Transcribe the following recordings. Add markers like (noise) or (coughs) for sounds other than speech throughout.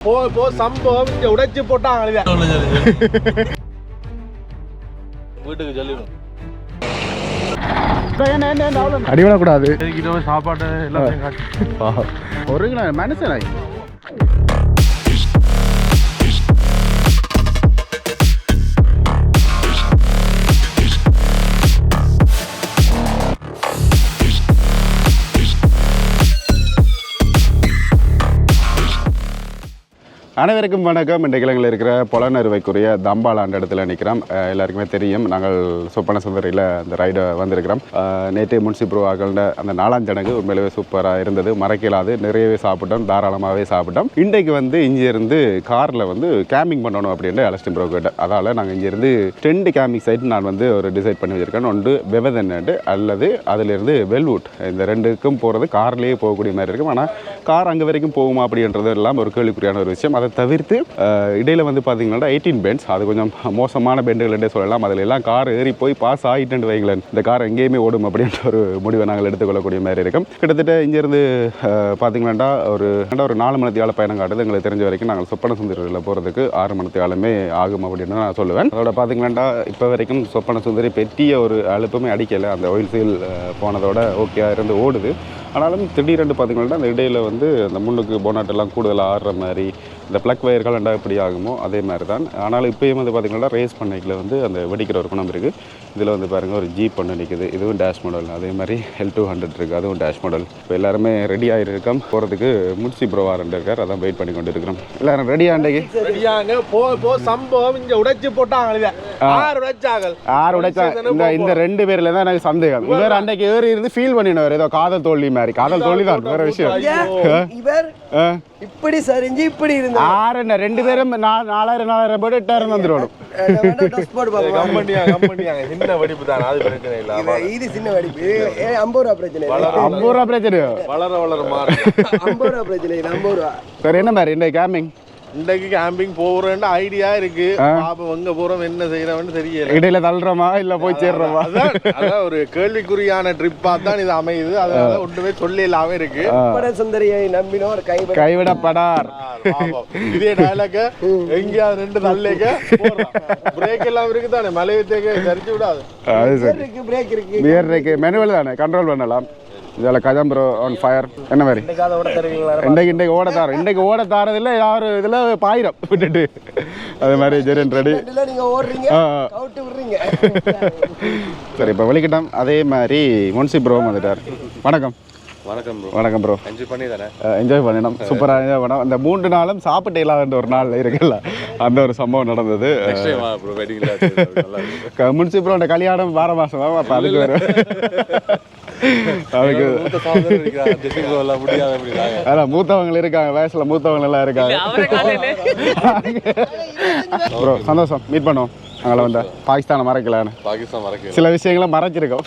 போ போ சம்பவம் இங்க உடைச்சு போட்டாங்க வீட்டுக்கு சொல்லிடும் அடிவிடக்கூடாது சாப்பாடு எல்லாம் ஒருங்கின மனுஷனாய். அனைவருக்கும் வணக்கம். இந்த கிழங்கில் இருக்கிற புலனறுவைக்குரிய தம்பால் அந்த இடத்துல நிற்கிறோம். எல்லாருக்குமே தெரியும். நாங்கள் சொப்பன சுந்தரியில் அந்த ரைடை வந்திருக்கிறோம். நேற்று முன்சிப்ரோ ஆகல்ட அந்த நாலாம் சடங்கு உண்மையிலேயே சூப்பராக இருந்தது. மறக்கலாது. நிறையவே சாப்பிட்டோம். தாராளமாகவே சாப்பிட்டோம். இன்றைக்கு வந்து இங்கேருந்து காரில் வந்து கேம்பிங் பண்ணணும் அப்படின்ட்டு அலஸ்டின் ப்ரோ கேட்டேன் அதால் நாங்கள் இங்கேருந்து டென்ட் கேம்பிங் சைட் நான் வந்து ஒரு டிசைட் பண்ணி வச்சுருக்கேன். ஒன்று வெவதன்னட்டு அல்லது அதிலிருந்து வெல்வுட். இந்த ரெண்டுக்கும் போகிறது கார்லேயே போகக்கூடிய மாதிரி இருக்கும். ஆனால் கார் அங்கே வரைக்கும் போகுமா அப்படின்றது எல்லாம் ஒரு கேள்விக்குறியான ஒரு விஷயம். அதை தவிர்த்து இடையில் வந்து பார்த்தீங்கன்னா எயிட்டீன் பென்ஸ் அது கொஞ்சம் மோசமான பெண்டுகள் சொல்லலாம். அதில் எல்லாம் கார் ஏறி போய் பாஸ் ஆகிட்டு வைங்களேன். இந்த கார் எங்கேயுமே ஓடும் அப்படின்ற ஒரு முடிவை நாங்கள் எடுத்துக்கொள்ளக்கூடிய மாதிரி இருக்கும். கிட்டத்தட்ட இங்கேருந்து பார்த்தீங்கன்னா ஒரு ரெண்டா ஒரு நாலு மணி பயணம் காட்டுது. எங்களுக்கு தெரிஞ்ச வரைக்கும் நாங்கள் சொப்பன சுந்தரியில் போகிறதுக்கு ஆறு மணி ஆகும் அப்படின்னு நான் சொல்லுவேன். அதோட பார்த்தீங்கன்னா இப்போ வரைக்கும் சொப்பன சுந்தரி பெரிய ஒரு அழுப்புமே அடிக்கலை. அந்த ஆயில் சீல் போனதோட ஓகே இருந்து ஓடுது. ஆனாலும் திடீரென்று பார்த்தீங்கன்னா அந்த இடையில் வந்து அந்த முன்னுக்கு போனாட்டெல்லாம் கூடுதலாக ஆடுற மாதிரி இந்த ப்ளக் வயர்கள் ரெண்டா எப்படி ஆகுமோ அதே மாதிரி தான் ஆனாலும் இப்போயும் வந்து பார்த்தீங்கன்னா ரேஸ் பண்ணைக்கில் வந்து அந்த வெடிக்கிற ஒரு குணம் இருக்குது இதில் வந்து பாருங்கள் ஒரு ஜீப் ஒன்று நிற்குது இதுவும் டேஷ் மாடல் அதே மாதிரி எல் டூ ஹண்ட்ரட் இருக்குது அதுவும் டேஷ் மாடல் இப்போ எல்லாருமே ரெடி ஆகிருக்கோம் போகிறதுக்கு முன்சி ப்ரோவா ரெண்டு இருக்கார். அதான் வெயிட் பண்ணி கொண்டு இருக்கிறோம் எல்லாரும் ரெடி ஆண்டைக்கு ரெடியாங்க போ போ சம்பவம் இங்க உடைச்சு போட்டாங்க ஆறு உடைச்சாங்க. யார் உடைச்சா இந்த இந்த ரெண்டு பேர்ல தான் எனக்கு சந்தேகம். இவர் அன்னைக்கு ஏறி இருந்து ஃபீல் பண்ணினவர். ஏதோ காதல் தோல்வி மாதிரி. காதல் தோல்வி தான். வேற விஷயம். இவர். இப்படி சரிஞ்சு இப்படி இருந்தார். ஆறு என்ன? ரெண்டு பேரும் நாலாயிரம் நாலாயிரம் போட்டு எட்டாயிரம் வந்துடும் சின்ன வெடிப்பு தான். அது பிரச்சனை இல்ல இது- சின்ன வெடிப்பு. ஐம்பது ரூபா பிரச்சனை. ஐம்பது ரூபா பிரச்சனை வளர வளர மாறும். ஐம்பது ரூபா பிரச்சனை இல்லை ஐம்பது ரூபா. சரி என்ன மாதிரி? இந்த கேமிங் இன்றைக்கு கேம்பிங் போறேன்னு ஐடியா இருக்கு. பாப்போம் எங்க போறோம் என்ன செய்யறோம்னு தெரியல. இடையில தள்ளுறோமா இல்ல போய் சேர்றோமா? அதான் ஒரு கேள்விக்குறியான ட்ரிப்பா தான் இது அமையுது. அதனால ஒன்றுமே சொல்ல இல்லாம இருக்கு பட சுந்தரியை நம்பினோம் ஒரு கைவிட கைவிடப்படார். இதே டயலாக எங்கேயாவது ரெண்டு தள்ளிக்க பிரேக் எல்லாம் இருக்கு தானே மலையை தேக்க சரிச்சு விடாது. இருக்கு பிரேக் இருக்கு பியர் இருக்கு. மெனுவல் தானே? கண்ட்ரோல் பண்ணலாம். இதில் கதம்பரோ ஆன் ஃபயர் என்ன மாதிரி? இன்றைக்கு இன்றைக்கு ஓட தாரம் இன்றைக்கு ஓட தாரதில்ல யார் இதில் பாயிரம் விட்டுட்டு. அது மாதிரி ஜெரன் ரெடி. இல்ல நீங்க ஓடுறீங்க ஆ. கவுட்டு விடுறீங்க. சரி இப்போ வெளிக்கிட்டோம். அதே மாதிரி முன்சி ப்ரோவும் வந்துட்டார். வணக்கம். வணக்கம் ப்ரோ வணக்கம் ப்ரோ என்ஜாய் பண்ணி என்ஜாய் பண்ணினோம். சூப்பராக என்ஜாய் பண்ணோம். அந்த மூன்று நாளும் சாப்பிட்டு இல்லாத ஒரு நாள் இருக்குல்ல. அந்த ஒரு சம்பவம் நடந்தது. ப்ரோ முன்சி ப்ரோட கல்யாணம் வார மாதம் தான் அப்போ அதுக்கு வேறு அதுக்கு அதான் மூத்தவங்க இருக்காங்க வயசுல மூத்தவங்க எல்லாம் இருக்காங்க. (laughs) ப்ரோ சந்தோஷம். மீட் பண்ணுவோம். அங்கே வந்த பாகிஸ்தானை மறைக்கலான்னு. பாகிஸ்தான் மறக்க சில விஷயங்களை மறைச்சிருக்கோம்.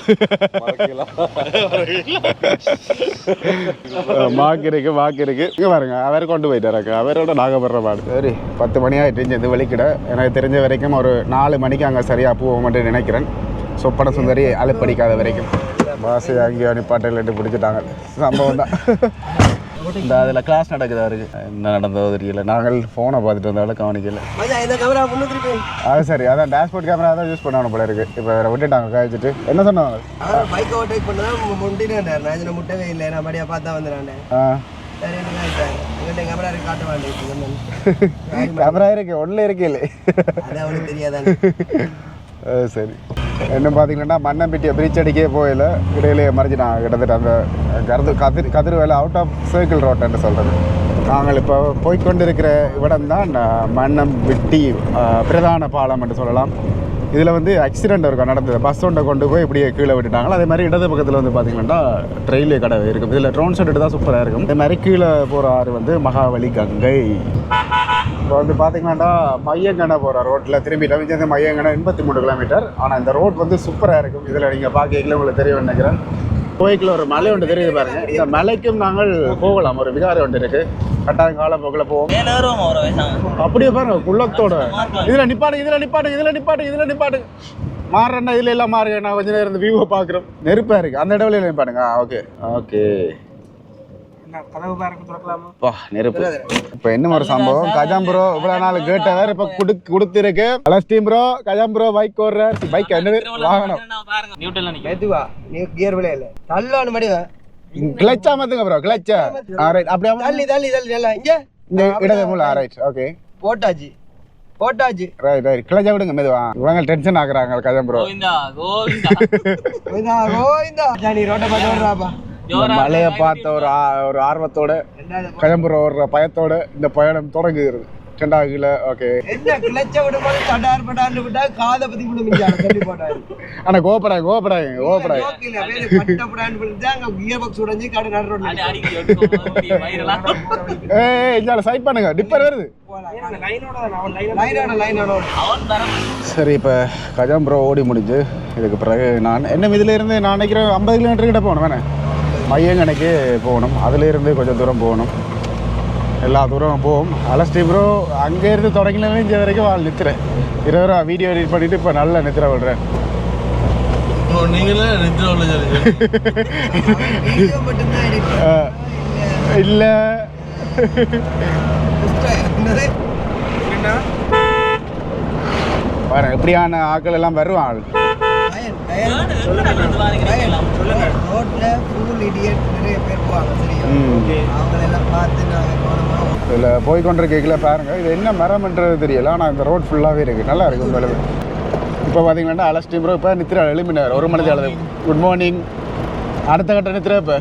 மாக்கு (laughs) இருக்கு வாக்கு இருக்கு. இங்க பாருங்க அவர் கொண்டு போயிட்டாரு அவரோட நாகப்படுற பாடு. சரி பத்து மணி ஆயிட்டு இந்த வெளிக்கிட. எனக்கு தெரிஞ்ச வரைக்கும் ஒரு நாலு மணிக்கு அங்கே சரியா போவோம்னு நினைக்கிறேன். சொப்பன சுந்தரி அலுப்படிக்காத வரைக்கும். பாசை அங்கேயோ நிப்பாட்டில் பிடிச்சிட்டாங்க. சம்பவம் தான். இந்த அதில் கிளாஸ் நடக்குது அவருக்கு? என்ன நடந்ததோ தெரியல. நாங்கள் ஃபோனை பார்த்துட்டு வந்தாலும் கவனிக்கல. அது சரி அதான் டேஷ்போர்ட் கேமரா தான் யூஸ் பண்ணணும் போல இருக்கு. இப்போ வேற விட்டுட்டாங்க கழிச்சிட்டு. என்ன சொன்னாங்க பைக் ஓவர்டேக் பண்ணதான் முண்டினாண்டார் நான் முட்டவே இல்லை நான் மடியா பார்த்தா வந்துடாண்டேன் ஆ. கேமரா இருக்கு கேமரா இருக்கு (laughs) இல்லை அது அவனுக்கு தெரியாதானே. அது சரி. என்ன பார்த்தீங்கன்னா மண்ணம்பிட்டியை பிரீச் அடிக்கே போயில இடையிலே மறைஞ்சிட்டாங்க. கிட்டத்தட்ட அந்த கருது கதிர் கதிர் வேலை அவுட் ஆஃப் சர்க்கிள் ரோட்டுன்னு சொல்கிறது நாங்கள் இப்போ போய்கொண்டிருக்கிற இடம் தான் மண்ணம்பிட்டி பிரதான பாலம் என்று சொல்லலாம். இதில் வந்து ஆக்சிடெண்ட் இருக்கா நடந்தது. பஸ் ஒன்றை கொண்டு போய் இப்படியே கீழே விட்டுட்டாங்களா அதே மாதிரி இடது பக்கத்தில் வந்து பார்த்தீங்கன்னா ட்ரெயிலே கடை இருக்கும். இதில் ட்ரோன் ஷெட்டு தான் சூப்பராக இருக்கும். அதே மாதிரி கீழே போகிற ஆறு வந்து மகாவலி கங்கை. இப்போ வந்து பார்த்தீங்கன்னா மையங்கனை போகிற ரோட்டில் திரும்பிட்டோம் இங்கேருந்து மையங்கனை எண்பத்தி மூணு கிலோமீட்டர் ஆனால் இந்த ரோட் வந்து சூப்பராக இருக்கும். இதில் நீங்கள் பார்க்கல உங்களுக்கு தெரியும் நினைக்கிறேன். கோயிலுக்குள்ள ஒரு மலை ஒன்று தெரியுது பாருங்க. இந்த மலைக்கும் நாங்கள் போகலாம். ஒரு விகாரை ஒன்று இருக்கு. கட்டாயம் காலப்போக்கில் போவோம். அப்படியே பாருங்க குள்ளத்தோட இதில் நிப்பாடு இதில் நிப்பாடு இதில் நிப்பாடு இதில் நிப்பாடு மாறுறேன்னா இதில் எல்லாம் மாறுங்க. நான் கொஞ்ச நேரம் இந்த வியூவை பார்க்குறோம். நெருப்பாக இருக்குது அந்த இடத்துல நிப்பாடுங்க ஓகே ஓகே வா நெருப்பு. இப்போ என்ன ஒரு சம்பவம்? கஜாம் ப்ரோ இவ்வளோ நாள் கேட்டவர் இப்போ குடு கொடுத்துருக்கு. அலஸ்டீம் ப்ரோ கஜாம் ப்ரோ பைக் ஓடுற பைக் என்னது? வாகனம். மெதுவா நீ கியர் விளையாடல தள்ளானு மடிவா கிளச்சா மாத்துங்க ப்ரோ கிளச்சா. ரைட் அப்படியே தள்ளி தள்ளி தள்ளி நல்லா இங்க. இந்த இடது மூல ரைட் ஓகே போட்டாச்சு. போட்டாச்சு. ரைட் ரைட் கிளச்சா விடுங்க மெதுவா. இவங்க டென்ஷன் ஆகுறாங்க கஜாம் ப்ரோ. கோவிந்தா கோவிந்தா. கோவிந்தா நீ ரோட்டை பார்த்து ஓடுறாப்பா. மலையை பார்த்த ஒரு ஒரு ஆர்வத்தோட கஜம்புரம் ஓடுற பயத்தோட இந்த பயணம் தொடங்குகிறது. ரெண்டாவது ஓகே என்ன கிளச்ச விடும்போது தடார் படார்னு விட்டா காதை பத்தி முடியாது சொல்லி போட்டாரு. ஆனா பட்ட உடைஞ்சு கடை நடு ரோட்ல அடி எடுத்து வயிறெல்லாம் ஏய் இந்தால சைட் பண்ணுங்க. டிப்பர் வருது. சரி இப்போ கஜாம் ப்ரோ ஓடி முடிஞ்சு இதுக்கு பிறகு நான் என்ன இதில் இருந்து நான் நினைக்கிறேன் ஐம்பது கிலோமீட்டர் கிட்ட போகணும் வேணே. மையங்கணைக்கு போகணும். அதுல இருந்து கொஞ்சம் தூரம் போகணும். எல்லா தூரம் போகும். அலஸ்டி ப்ரோ அங்கேருந்து தொடங்கினவே இங்கே வரைக்கும் வாழ் நிற்கிறேன் இருபது ரூபா வீடியோ எடிட் பண்ணிட்டு இப்போ நல்ல நித்திர விடுறேன். இல்லை? பாருங்க எப்படியான ஆட்கள் எல்லாம் வருவான். ரோட்ல full idiot நிறைய பேர் போவாங்க, சரியா? ம். அவங்களெல்லாம் பார்த்து நாங்க கவனமா இதில் போய் கொண்டிருக்கீங்கள பாருங்க. இது என்ன மரம்ன்றது தெரியல ஆனால் இந்த ரோட் ஃபுல்லாகவே இருக்குது நல்லா இருக்குது உண்மையிலுமே இப்போ பார்த்தீங்கன்னா அலஸ்டி ப்ரோ இப்போ நித்திர எழுப்பினார் ஒரு மணிக்கு அழுது. குட் மார்னிங் அடுத்த கட்ட நித்திர இப்போ.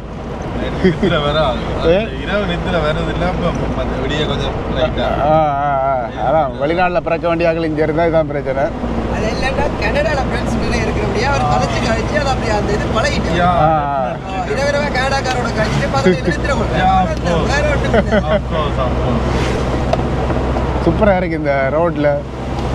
அதான் வெளிநாட்டில் பிறக்க வேண்டிய இங்கே இருந்தால் இதுதான் பிரச்சனை. அவர் கலைச்சு கழிச்சு அது அப்படி அந்த இது பழகிட்டு. யா. ஆ இரவு இரவே கனடாக்காரோட கழிச்சுட்டு பக்கத்துல நிறுத்திட. சூப்பராக இருக்குது இந்த ரோட்டில்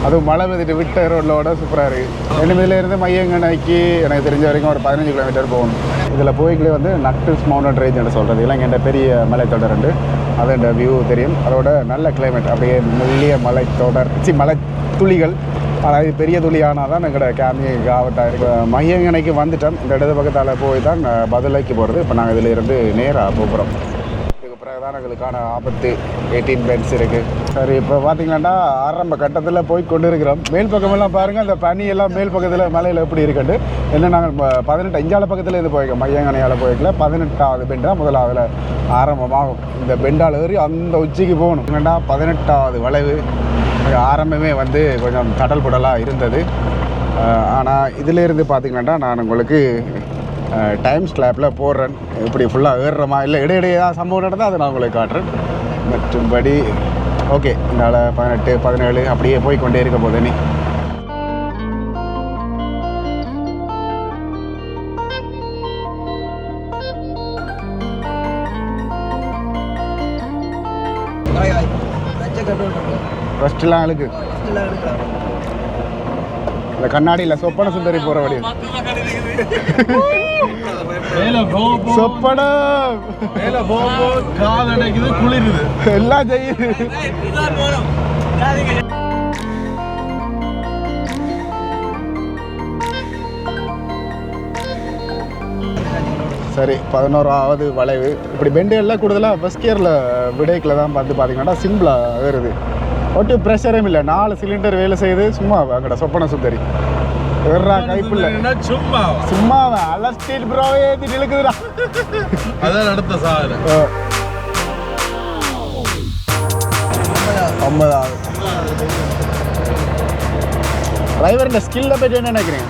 அதுவும் மழை பெய்துட்டு விட்ட ரோட்டிலோட சூப்பராக இருக்குது எனிமையில இருந்து மையங்கணைக்கு எனக்கு தெரிஞ்ச வரைக்கும் ஒரு பதினஞ்சு கிலோமீட்டர் போகணும் இதில் போய்களே வந்து நக்டில்ஸ் மவுண்டன் ரேஞ்ச் சொல்கிறது இலங்கைண்ட பெரிய மலைத்தொடர் அதோட வியூ தெரியும். அதோட நல்ல கிளைமேட் அப்படியே மெல்லிய மலைத்தொடர் சி மலை துளிகள். ஆனால் இது பெரிய துளி ஆனால் தான் எங்களோட கேமியை ஆவட்டாக இருக்கு மையங்கனைக்கு வந்துட்டோம். இந்த இடது பக்கத்தால் போய் தான் பதிலைக்கு போகிறது இப்போ நாங்கள் இதில் இருந்து நேராக போகிறோம் தான் எங்களுக்கான ஆபத்து எயிட்டீன் பென்ஸ் இருக்குது சரி இப்போ பார்த்தீங்கன்னா ஆரம்ப கட்டத்தில் போய் கொண்டு இருக்கிறோம் மேல் பக்கமெல்லாம் பாருங்கள் அந்த பனியெல்லாம் மேல் பக்கத்தில் மலையில் எப்படி இருக்குது என்ன நாங்கள் பதினெட்டு அஞ்சால பக்கத்தில் இது போயிருக்கோம். மையங்கனையால் போயிருக்கல. பதினெட்டாவது பெண்டு தான் முதலாவதுல ஆரம்பமாகும். இந்த பெண்டால் ஏறி அந்த உச்சிக்கு போகணும். என்னடா பதினெட்டாவது வளைவு. ஆரம்பமே வந்து கொஞ்சம் தடல் புடலாக இருந்தது. ஆனால் இதிலேருந்து பார்த்தீங்கன்னா நான் உங்களுக்கு டைம் ஸ்லாப்பில் போடுறேன் இப்படி ஃபுல்லாக ஏறுறமா இல்லை இடையிடையே ஏதாவது சம்பவம் நடந்தால் அதை நான் உங்களுக்கு காட்டுறேன் மற்றும்படி ஓகே இதனால் பதினெட்டு பதினேழு அப்படியே போய் கொண்டே இருக்க போகுது நீ ஃபஸ்ட்டுலாம் அழுக்கு இந்த கண்ணாடியில் சொப்பன சுந்தரி போகிற வழி. மேல போக போக சொப்பன மேல போக போக கால் அடைக்குது குளிருது. எல்லாம் செய்யுது. சரி பதினோராவது வளைவு. இப்படி பெண்டு எல்லாம் கூடுதலாக ஃபஸ்ட் இயரில் விடேக்கில் தான் வந்து பார்த்தீங்கன்னா சிம்பிளாக வருது ஒட்டு ப்ரெஷரும் இல்லை. நாலு சிலிண்டர் வேலை செய்யுது. சும்மா அங்கட சொப்பன சுந்தரி. வேறா கைப்புள்ள. சும்மா சும்மா அலஸ்டீல் ப்ரோவே ஏற்றி இழுக்குதுடா. அதான் அடுத்த சாதனை. ஐம்பதாவது. டிரைவருங்க ஸ்கில்லை பற்றி என்ன நினைக்கிறீங்க?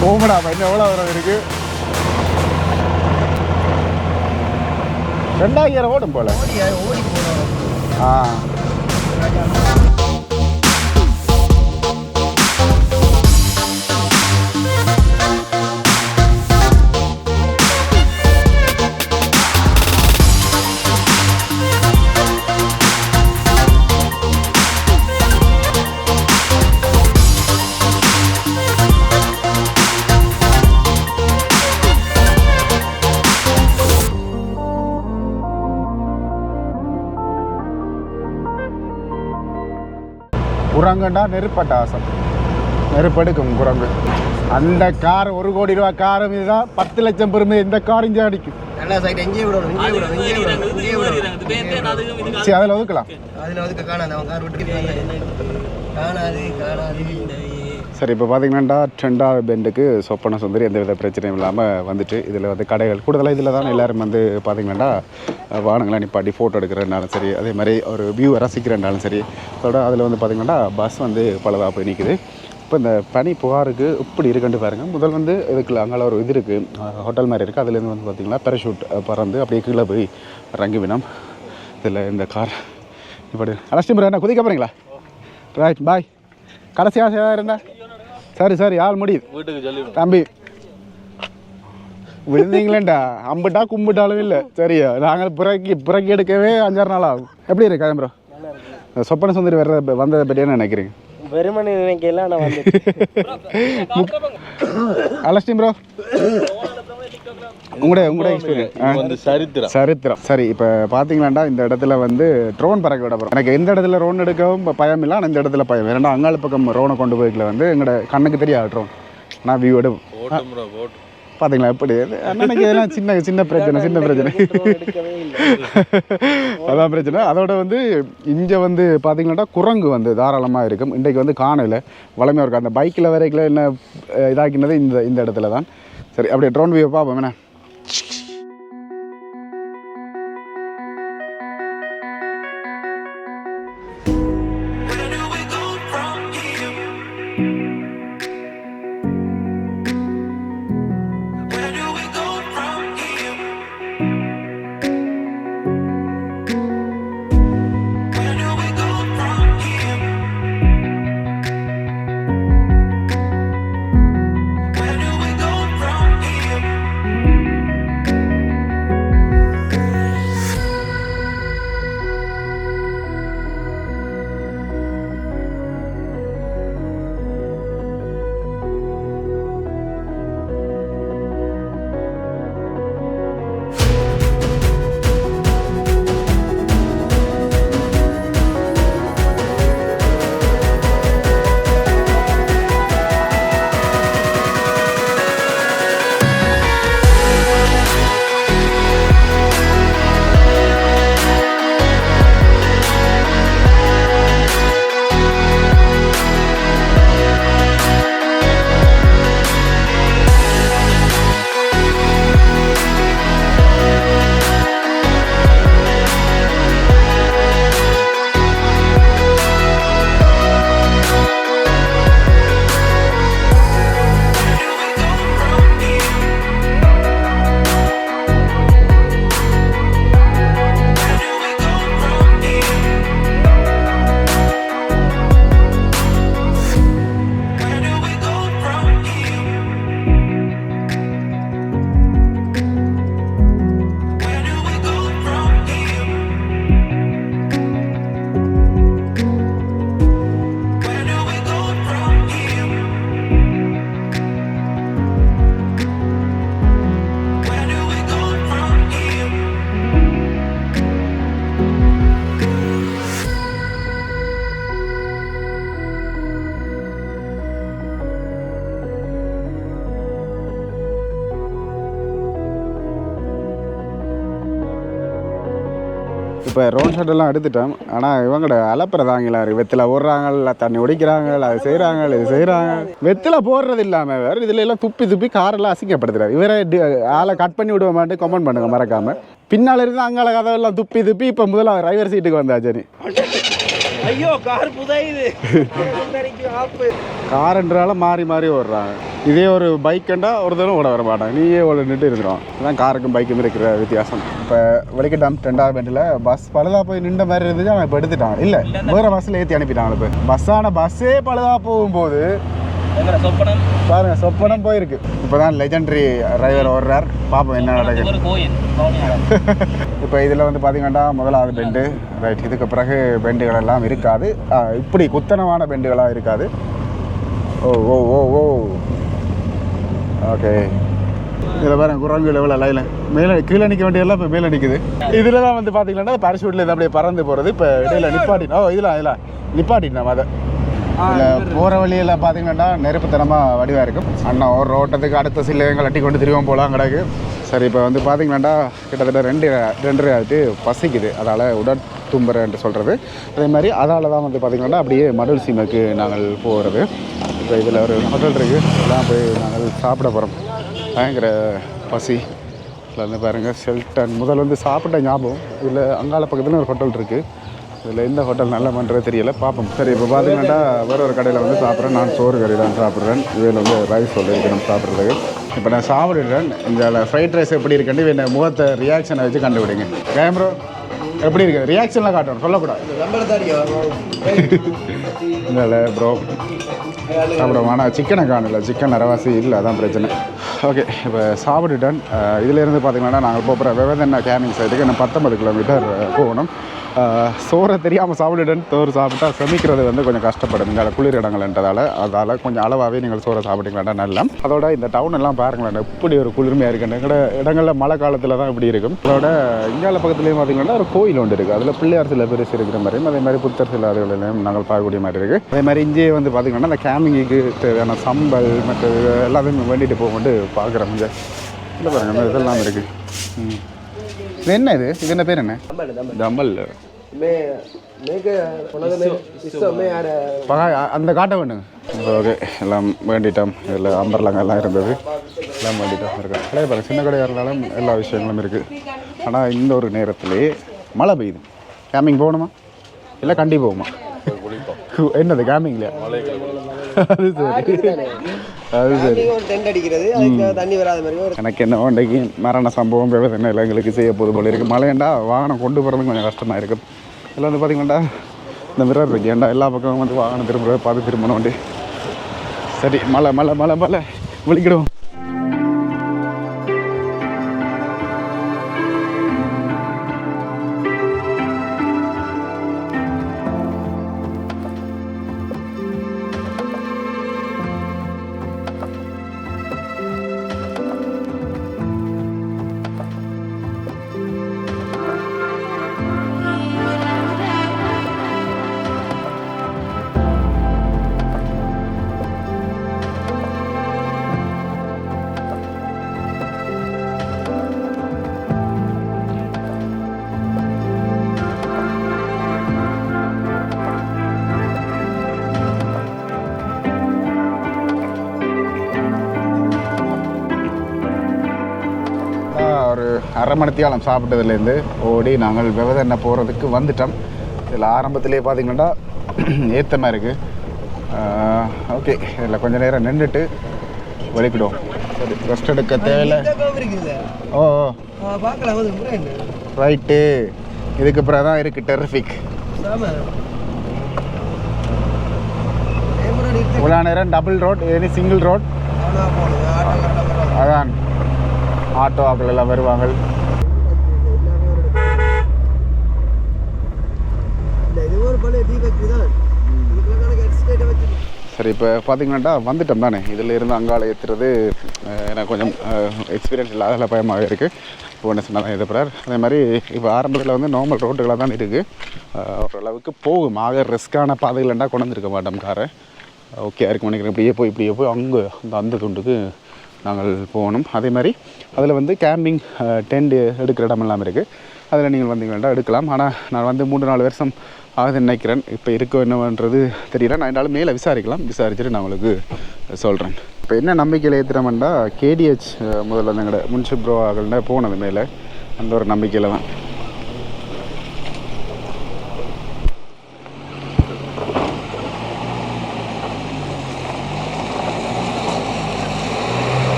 போமடா இன்னும் எவ்வளோ வரும் இருக்கு? ரெண்டாயிரம் ஓடும் போல. ஆ. குரங்குண்டா நெருப்பட்டாசம் நெருப்பெடுக்கும் குரங்கு. அந்த கார் ஒரு கோடி ரூபா காரம் இதுதான். பத்து லட்சம் பெருமை இந்த கார் இங்கே அடிக்கும். சரி அதில் ஒதுக்கலாம். அதில் வந்து காணாது அவன் கார் விட்டு காணாது காணாது. சரி இப்போ பார்த்தீங்கன்னா ட்ரெண்டா பெண்டுக்கு சொப்பன சுந்தரி எந்த வித பிரச்சனையும் இல்லாமல் வந்துட்டு இதில் வந்து கடைகள் கூடுதலாக இதில் தான் எல்லாரும் வந்து பார்த்தீங்கன்னா வாகனங்களை நிப்பாட்டி ஃபோட்டோ எடுக்கிறனாலும் சரி அதே மாதிரி ஒரு வியூவை ரசிக்கிறனாலும் சரி அதோட அதில் வந்து பார்த்தீங்கன்னா பஸ் வந்து பலதாக போய் நிற்குது இப்போ இந்த பனி புகாருக்கு இப்படி இருக்குன்னு பாருங்கள் முதல் வந்து இதுக்குள்ள அங்கே ஒரு இது இருக்குது ஹோட்டல் மாதிரி இருக்குது அதுலேருந்து வந்து பார்த்தீங்கன்னா பேரஷூட் பறந்து அப்படியே கீழே போய் இறங்கி வினம் இதில் இந்த கார் இப்படி. அலஸ்டி என்ன குதிக்க போகிறீங்களா ரைட் பாய் கடைசி ஆசையாக இருந்தா? சரி சரி ஆள் முடியுது. வீட்டுக்கு சொல்லி தம்பி விழுந்தீங்களேண்டா அம்பிட்டா கும்பிட்டாலும் இல்லை. சரியா நாங்கள் புறக்கி புறக்கி எடுக்கவே அஞ்சாறு நாள் ஆகும். எப்படி இருக்கு ப்ரோ சொப்பன சுந்தரி வர்ற வந்ததை பற்றி என்ன நினைக்கிறீங்க? வெறுமனை நினைக்கல நான் வந்து அலஸ்டின் ப்ரோ (coughs) (coughs) உங்களோட உங்களோட எக்ஸ்பீரியன்ஸ் சரித்திரம். சரித்திரம். சரி இப்போ பார்த்தீங்களாண்டா இந்த இடத்துல வந்து ட்ரோன் பறக்க விட போகிறோம் எனக்கு எந்த இடத்துல ட்ரோன் எடுக்கவும் பயம் இல்லை ஆனால் இந்த இடத்துல பயம். ஏன்னா அங்காள பக்கம் ட்ரோனை கொண்டு போய்க்கல வந்து எங்களோட கண்ணுக்கு தெரியாது ட்ரோன் நான் வியூ எடு ஓட்டும் bro, ஓட்டும். பார்த்தீங்களா எப்படி? அண்ணனுக்கு இதெல்லாம் சின்ன சின்ன பிரச்சனை சின்ன பிரச்சனை. (laughs) அதான் பிரச்சனை. அதோட வந்து இங்கே வந்து பார்த்தீங்கன்னா குரங்கு வந்து தாராளமாக இருக்கும். இன்றைக்கு வந்து காணல. வளமையாக இருக்கும் அந்த பைக்கில் வரைக்கும் என்ன இதாக்கினது இந்த இந்த இடத்துல தான் சரி அப்படியே ட்ரோன் வியூ பார்ப்போம். என்ன? Jeez. இப்போ ரோட் ஷாட் எடுத்துட்டோம். ஆனால் இவங்கட அலப்புறதாங்களா இருக்கு. வெத்தில ஓடுறாங்க தண்ணி ஒடிக்கிறாங்க அது செய்கிறாங்க இது செய்கிறாங்க வெத்தில போடுறது இல்லாமல் வேறு இதில் எல்லாம் துப்பி துப்பி காரெல்லாம் அசிங்கப்படுத்துறாரு. இவரே ஆளை கட் பண்ணி விடுவோம் மாட்டேன் கமெண்ட் பண்ணுங்க மறக்காமல் பின்னால் இருந்து அங்கால கதவெல்லாம் துப்பி துப்பி இப்போ முதல்ல டிரைவர் சீட்டுக்கு வந்தாச்சு ஐயோ கார் புதையுது காரன்றால மாறி மாறி ஓடுறாங்க. இதே ஒரு பைக்குண்டா ஒரு தடவை ஓட வர மாட்டாங்க. நீயே ஓடிட்டு இருக்கிறோம். இதுதான் காருக்கும் பைக்கும் இருக்கிற வித்தியாசம். இப்போ வலிக்கட்டாம் ரெண்டாவது பெண்டில் பஸ் பழுதா போய் நின்ற மாதிரி இருந்துச்சு அவன் இப்போ எடுத்துட்டாங்க இல்லை வேறு பஸ்ஸில் ஏற்றி அனுப்பிட்டாங்க இப்போ பஸ்ஸான பஸ்ஸே பழுதா போகும்போது பாருங்க சொப்பனம் போயிருக்கு. இப்போ தான் லெஜெண்டரி டிரைவர் ஓடுறார். பார்ப்போம் என்ன நடக்குது. (laughs) இப்போ இதில் வந்து பார்த்தீங்கன்னா முதலாவது பெண்டு ரைட் இதுக்கு பிறகு பெண்டுகள் எல்லாம் இருக்காது. இப்படி குத்தனமான பெண்டுகளாக இருக்காது. ஓ ஓ ஓ ஓ. ஓகே இதில் பாருங்க குரங்கு லெவலில் லைனில் மேலே கீழே நிற்க வேண்டியதெல்லாம் இப்போ மேலே நிற்குது இதில் தான் வந்து பார்த்தீங்கன்னா பேரஷூட்டில் இது அப்படியே பறந்து போகிறது இப்போ இடையில நிப்பாட்டினா ஓ இதில் இதில் நிப்பாட்டினோம் அதை. போகிற வழியில் பார்த்தீங்கன்னா நெருப்புத்தனமாக வடிவாக இருக்கும். அண்ணா ஒரு ஓட்டத்துக்கு அடுத்த சில கட்டி கொண்டு திரும்பவும் போகலாம் கிடக்கு. சரி இப்போ வந்து பார்த்தீங்கன்னா கிட்டத்தட்ட ரெண்டு ரெண்டரை ஆகிட்டு பசிக்குது. அதால் உடற் சொல்கிறது அதே மாதிரி அதால் தான் வந்து பார்த்திங்கன்னா அப்படியே மடல் சீமைக்கு நாங்கள் போகிறது இப்போ இதில் ஒரு ஹோட்டல் இருக்குது எல்லாம் போய் நாங்கள் சாப்பிட போகிறோம் பயங்கர பசி. இதில் வந்து பாருங்கள் ஷெல்டன் முதல் வந்து சாப்பிட்ட ஞாபகம். இதில் அங்கால பக்கத்தில் ஒரு ஹோட்டல் இருக்குது இதில் எந்த ஹோட்டல் நல்லா பண்ணுறது தெரியல. பார்ப்போம். சரி இப்போ பார்த்தீங்கன்னா வேற ஒரு கடையில் வந்து சாப்பிட்றேன். நான் சோறு கறி தான் சாப்பிட்றேன். இதில் வந்து ரைஸ் சொல்லியிருக்கணும் சாப்பிட்றதுக்கு. இப்போ நான் சாப்பிடுறேன். இந்த ஃப்ரைட் ரைஸ் எப்படி இருக்குன்னு இவன் முகத்தை ரியாக்ஷனை வச்சு கண்டுபிடிங்க. கேமரா எப்படி இருக்கு? ரியாக்ஷன்லாம் காட்டணும். சொல்லக்கூடாது. இல்லை ப்ரோ சாப்பிடுவோம் ஆனால் சிக்கனை காணல. சிக்கன் அரைவாசி இல்லை. அதான் பிரச்சனை. ஓகே இப்போ சாப்பிட்டுட்டேன். இதிலேருந்து பார்த்தீங்கன்னா நாங்கள் போகிற விவதண்ணா கேமிங் சைட்டுக்கு இன்னும் பத்தொன்பது கிலோமீட்டர் போகணும். சோறை தெரியாமல் சாப்பிட்டுட்டேன் சோறு சாப்பிட்டா செமிக்கிறது வந்து கொஞ்சம் கஷ்டப்படும். இந்த குளிர் இடங்கள்ன்றதால அதால் கொஞ்சம் அளவாகவே நீங்கள் சோறை சாப்பிட்டீங்களா நல்லா. அதோட இந்த டவுன் எல்லாம் பாருங்களேன் எப்படி ஒரு குளிர்மையாக இருக்குன்னு எங்களோட இடங்களில் மழை காலத்தில் தான் இப்படி இருக்கும். அதோட இங்கால பக்கத்துலேயும் பார்த்தீங்கன்னா ஒரு கோயில் ஒன்று இருக்குது அதில் பிள்ளையார் சில பெருசு இருக்கிற மாதிரியும் அதே மாதிரி புத்தர் சில அதுகளிலையும் நாங்கள் பார்க்கக்கூடிய மாதிரி இருக்குது அதே மாதிரி இங்கே வந்து பார்த்திங்கன்னா இந்த கேமிங்குக்கு தேவையான சம்பல் மற்ற எல்லாத்தையும் வேண்டிட்டு போகும்போது பார்க்குறோம் இங்கே இல்லை பாருங்க இந்த இதெல்லாம் இருக்குது ம். இது என்ன இது? இது என்ன பேர் என்ன? தம்மல். அந்த காட்ட வேணுங்க ஓகே எல்லாம் வேண்டிட்டோம். இதில் அம்பர்லாங்க எல்லாம் இருந்தது. எல்லாம் வேண்டிட்டோம். இருக்கு. கடை பாருங்க. சின்ன கடையாக இருந்தாலும் எல்லா விஷயங்களும் இருக்குது ஆனால் இந்த ஒரு நேரத்திலே மழை பெய்யுது. கேமிங் போகணுமா? இல்லை கண்டி போகுமா? என்னது கேமிங்ல அது சரி. அது சரி. ஒரு டென்ட் அடிக்கிறது. அதுக்கு தண்ணி வராத மாதிரி ஒரு எனக்கு என்ன இன்றைக்கு மரண சம்பவம் விவசாயம் எல்லாம் எங்களுக்கு செய்ய போது போல இருக்குது மழையண்டா வாகனம் கொண்டு போகிறது கொஞ்சம் கஷ்டமாக இருக்கும் இதில் வந்து பார்த்தீங்கன்னா இந்த மிரர் இருக்கு. ஏன்டா எல்லா பக்கமும் வந்து வாகனம் திரும்ப பார்த்து திரும்பணும் வண்டி சரி மழை மழை மழை மழை. விழிக்கிடுவோம். அரை மணித்தியாலம் சாப்பிட்டதுலேருந்து ஓடி நாங்கள் விவதண்ண போகிறதுக்கு வந்துட்டோம். இதில் ஆரம்பத்திலே பார்த்தீங்கன்னா (clears throat) ஏத்தமாக இருக்குது ஓகே. இதில் கொஞ்ச நேரம் நின்றுட்டு வெளிக்கிடுவோம் சரி ரெஸ்ட் எடுக்க தேவையில்லை. ஓ ரைட்டு இதுக்கு அப்புறம் தான் இருக்குது டெரிஃபிக் இவ்வளோ நேரம் டபுள் ரோட் எனி சிங்கிள் ரோட் அதான் ஆட்டோ ஆக்கள் எல்லாம் வருவாங்க எல்லாமே ஒரு இல்லை இது ஒரு பழைய டீ ஃபேக்ட்ரி தான் இதுக்குள்ள கணக்கு எக்ஸ்டேட்டை வச்சு சரி இப்போ பார்த்தீங்கன்னா வந்துட்டோம் தானே? இதில் இருந்து அங்கால ஏற்றுறது எனக்கு கொஞ்சம் எக்ஸ்பீரியன்ஸ் இல்லாத பயமாக இருக்குது இப்போ ஒன்று சொன்னால் தான் எதிர்ப்பார் அதே மாதிரி இப்போ ஆரம்பத்தில் வந்து நார்மல் ரோட்டுகளாக தான் இருக்குது ஓரளவுக்கு போகும். ஆக ரிஸ்க்கான பாதைகள்ண்டா கொண்டு வந்துருக்க மாட்டோம் காரை ஓகே இருக்கு நினைக்கிறேன். இப்படியே போய் இப்படியே போய் அங்கே அந்த அந்த துண்டுக்கு நாங்கள் போகணும். அதே மாதிரி அதில் வந்து கேம்பிங் டென்ட் எடுக்கிற இடமெல்லாம் இருக்குது அதில் நீங்கள் வந்தீங்க வேண்டாம் எடுக்கலாம். ஆனால் நான் வந்து மூன்று நாலு வருஷம் ஆகுது நினைக்கிறேன். இப்போ இருக்கோ என்னவன்றது தெரியல. நான் என்னால் மேலே விசாரிக்கலாம். விசாரிச்சுட்டு நான் உங்களுக்கு சொல்கிறேன் இப்போ என்ன நம்பிக்கையில் ஏற்றுறோம்னா கேடிஹெச் முதல்ல வந்து எங்களோட முன்சிப் போனது மேலே. அந்த ஒரு நம்பிக்கையில் தான்.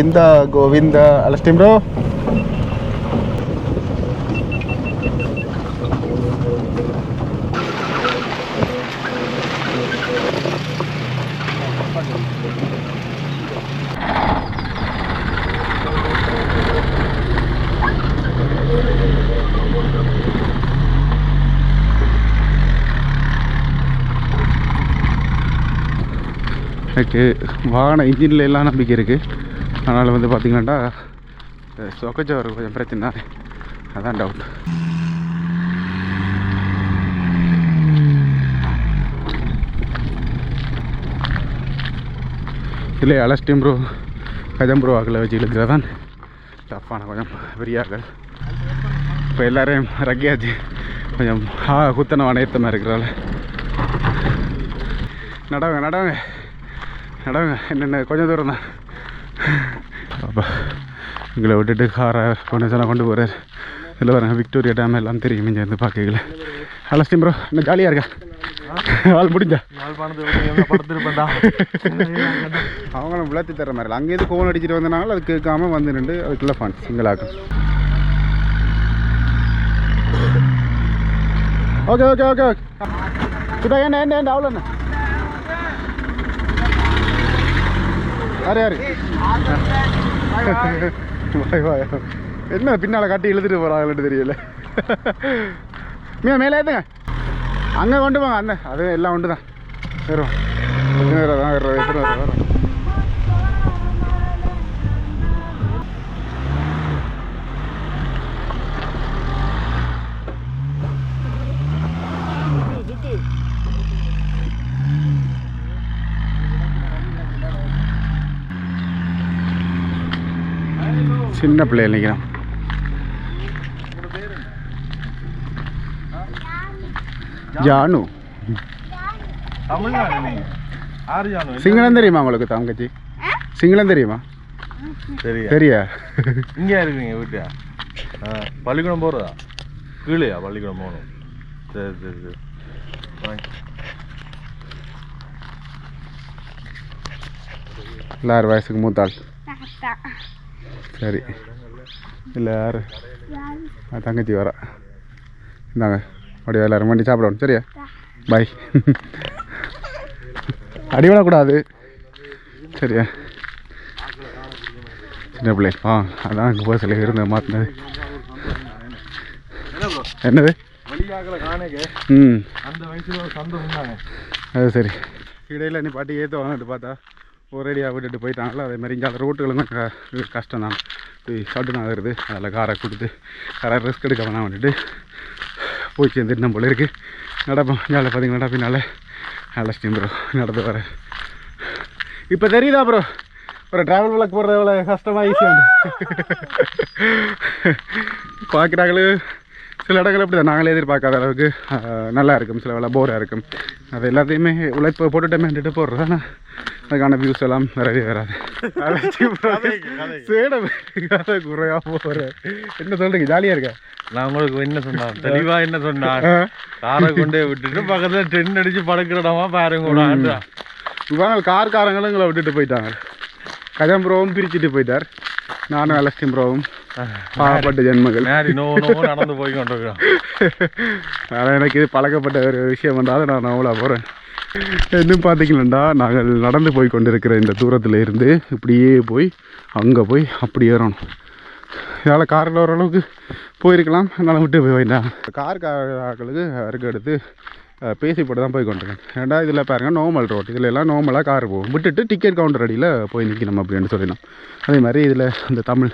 ಗೋವಿಂದ ಗೋವಿಂದ ಅಲ್ಲಷ್ಟೇ ಬ್ರೋ எனக்கு வாகன இன்ஜினில் எல்லாம் நம்பிக்கை இருக்குது அதனால் வந்து பார்த்தீங்கன்னாட்டா சொக்கச்சவர் கொஞ்சம் பிரச்சனை. தான் அதான் டவுட் இல்லை அலஸ்டியம் ப்ரோ? கஜம் ப்ரோ ஆக்களை வச்சு இழுக்கிறதான் டஃப்பான கொஞ்சம் பெரியாக்கள். இப்போ எல்லோரையும் ரக்கியாச்சு. கொஞ்சம் ஆ குத்தனை வனையத்தமாக இருக்கிறாள். நடவுங்க நடவுங்க நடவுங்க என்னென்ன கொஞ்சம் தூரம் தான். அப்பா. எங்களை விட்டுட்டு காரை கொண்டு சொன்னால் கொண்டு போகிறார் இதில் பாருங்க விக்டோரியா டேம் எல்லாம் தெரியும் இங்கே இருந்து பார்க்கல அலஸ்டியம் ப்ரோ என்ன ஜாலியாக இருக்கா? ஆள் முடிஞ்சா? அவங்களும் விளத்தி தர மாதிரி அங்கேருந்து ஃபோன் அடிச்சுட்டு வந்தனால அது கேட்காம வந்து நின்று அதுக்குள்ளே ஃபன் சிங்கிளாக ஓகே ஓகே ஓகே ஓகே சுடா என்ன என்ன என்ன அவ்வளோ என்ன? யார் யார்? (laughs) என்ன பின்னால் கட்டி இழுத்துட்டு போகிறாங்கன்னு தெரியல. மீ மேலே ஏற்றுங்க அங்கே கொண்டு போங்க அந்த அது எல்லாம் உண்டு தான் வரும் எத்தனை தான் எத்தனை வரும். சின்ன பிள்ளைகள் நிற்கிறான் ஜானு. சிங்களம் தெரியுமா உங்களுக்கு தங்கச்சி? சிங்களம் தெரியுமா? சரியா தெரியா? இங்கே இருக்கீங்க வீட்டியா பள்ளிக்கூடம் போகிறதா கீழேயா பள்ளிக்கூடம் போகணும்? சரி சரி சரி. எல்லார் வயசுக்கு மூத்தாள். சரி. இல்லை யார்? தங்கச்சி வரா. இந்தாங்க. அப்படியே எல்லாரும் வண்டி சாப்பிடணும். சரியா? பாய் அடி விடக்கூடாது. சரியா? சின்ன பிள்ளை ஆ அதான் அங்கே போய் சில இருந்த மாற்றினது என்னது? ம். அது சரி. இடையில நீ பாட்டி ஏற்ற வந்துட்டு பார்த்தா ஒரேடியாக விட்டுட்டு போயிட்டாங்களா அதே மாதிரி இங்கே அந்த ரோட்டுகளும் க கஷ்டம் தான் ஷார்ட்டு ஆகுறது. அதில் காரை கொடுத்து காரை ரிஸ்க் எடுக்க வேணாம் வந்துட்டு போய் சேர்ந்துட்டு நம்ம போல இருக்கு. நடப்போம். மேலே பார்த்தீங்கன்னா பின்னால் அலஸ்டியம் ப்ரோ நடந்து வர இப்போ தெரியுதா ப்ரோ ஒரு ட்ராவல் விளக்கு போடுறது எவ்வளோ கஷ்டமாக ஈஸியாக பார்க்குறாங்களு சில இடங்கள் அப்படி தான் நாங்களே எதிர்பார்க்காத அளவுக்கு நல்லா இருக்கும். சில வேலை போராக இருக்கும். அது எல்லாத்தையுமே உழைப்பு போட்டுட்டேமேன்ட்டு போடுறது ஆனால் அதுக்கான வியூஸ் எல்லாம் வரவே வராது. கதை குறையா போகிறேன் என்ன சொல்கிறீங்க ஜாலியாக இருக்கா? நான் உங்களுக்கு என்ன சொன்னேன்? தெளிவா என்ன சொன்னேன்? காரை கொண்டே விட்டுட்டு பக்கத்துல டென் அடிச்சு படுக்கிறடமா பாருங்க இவங்க கார்காரங்களும் எங்களை விட்டுட்டு போயிட்டாங்க. கஜம் ப்ரோவும் பிரிச்சுட்டு போயிட்டார். நானும் அலஸ்டிம் ப்ரோவும் பாவப்பட்ட ஜென்மங்கள். நடந்து போய் கொண்டிருக்கிறோம். (laughs) ஆனால் எனக்கு இது பழக்கப்பட்ட ஒரு விஷயம் வந்தாலும் நான் அவ்வளோ போகிறேன் இன்னும் பார்த்தீங்கன்னா நாங்கள் நடந்து போய் கொண்டிருக்கிற இந்த தூரத்தில் இருந்து இப்படியே போய் அங்கே போய் அப்படி ஏறணும். இதால் காரில் ஓரளவுக்கு போயிருக்கலாம். அதனால் விட்டு போயிட்டேன். கார் கார்களுக்கு அருகு எடுத்து பேசி போட்டு தான் போய் கொண்டிருக்கேன். ஏன்டா இதில் பாருங்கள் நார்மல் ரோட் இதில் எல்லாம் நார்மலாக கார் போகும். விட்டுட்டு டிக்கெட் கவுண்டர் அடியில் போய் நிற்கணும் அப்படின்னு சொல்லிடலாம். அதே மாதிரி இதில் இந்த தமிழ்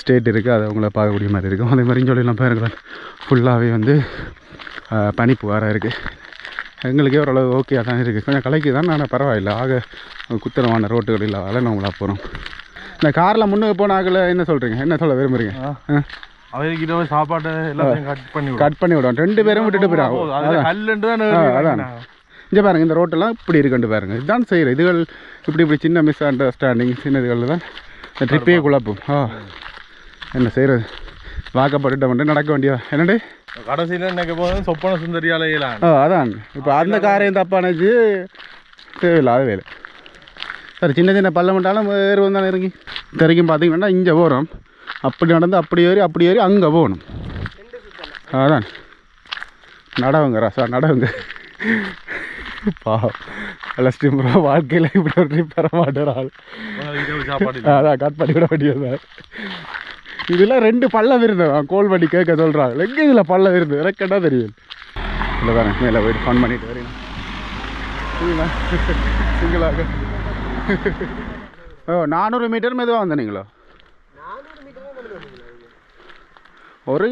ஸ்டேட் இருக்குது அதை அவங்கள பார்க்கக்கூடிய மாதிரி இருக்கும். அதே மாதிரி இங்கே சொல்லலாம் பாருங்களேன் ஃபுல்லாகவே வந்து அஹ், பனி புகாராக இருக்குது எங்களுக்கே ஓரளவு ஓகே தான் இருக்குது கொஞ்சம் கலைக்கு தான் ஆனால் பரவாயில்ல. ஆக குத்தனமான ரோட்டுகள் இல்லாதால நம்மளா போகிறோம் இந்த காரில் முன்னுக்கு போன ஆகல என்ன சொல்கிறீங்க என்ன சொல்ல விரும்புறீங்க? அவர்கிட்ட போய் சாப்பாட்டை எல்லாத்தையும் கட் பண்ணி கட் பண்ணி விடுவோம் ரெண்டு பேரும் விட்டுட்டு போயிடும் அதான். இங்கே பாருங்க இந்த ரோட்டெல்லாம் இப்படி இருக்குண்டு பாருங்க. இதுதான் செய்கிற இதுகள். இப்படி இப்படி சின்ன மிஸ் அண்டர்ஸ்டாண்டிங் சின்ன இதுகள் தான். இந்த ட்ரிப்பே குழப்பும் ஆ. என்ன செய்கிறது வாக்கப்பட்டுட்ட மட்டும் நடக்க வேண்டியதா? என்னண்டு கடைசியில நினைக்க போது சொப்பன சுந்தரியால இயலாம் ஆ அதான். இப்போ அந்த காரையும் தப்பானது தேவையில்லாத வேலை. சரி சின்ன சின்ன பள்ளம் மட்டும் ஏறுவோம் தானே இறங்கி. திரைக்கும் பார்த்தீங்கன்னா இங்கே போகிறோம் அப்படி நடந்து அப்படி ஏறி அப்படி ஏறி அங்கே போகணும். அதான். நடவுங்க ராசா நடவுங்க. பாவம். அலஸ்டிம் ப்ரோ வாழ்க்கையில் இப்படி ஒரு ட்ரிப் தர மாட்டேறாள் அதான் கட் பண்ணி விட வேண்டியது இதெல்லாம் ரெண்டு பள்ளம் விருந்து கோல் பண்ணி கேட்க சொல்கிறாங்க எங்கே இதில் பள்ளம் விருந்து எனக்கெண்டா தெரியும்? இல்லை தானே மேலே போயிட்டு ஃபோன் பண்ணிட்டு வரீங்க (laughs) சிங்கிளாக ஓ நானூறு மீட்டர் மெதுவாக வந்தீங்களோ நானூறு மீட்டர் தான் கொண்டு வந்தீங்களா ஒரு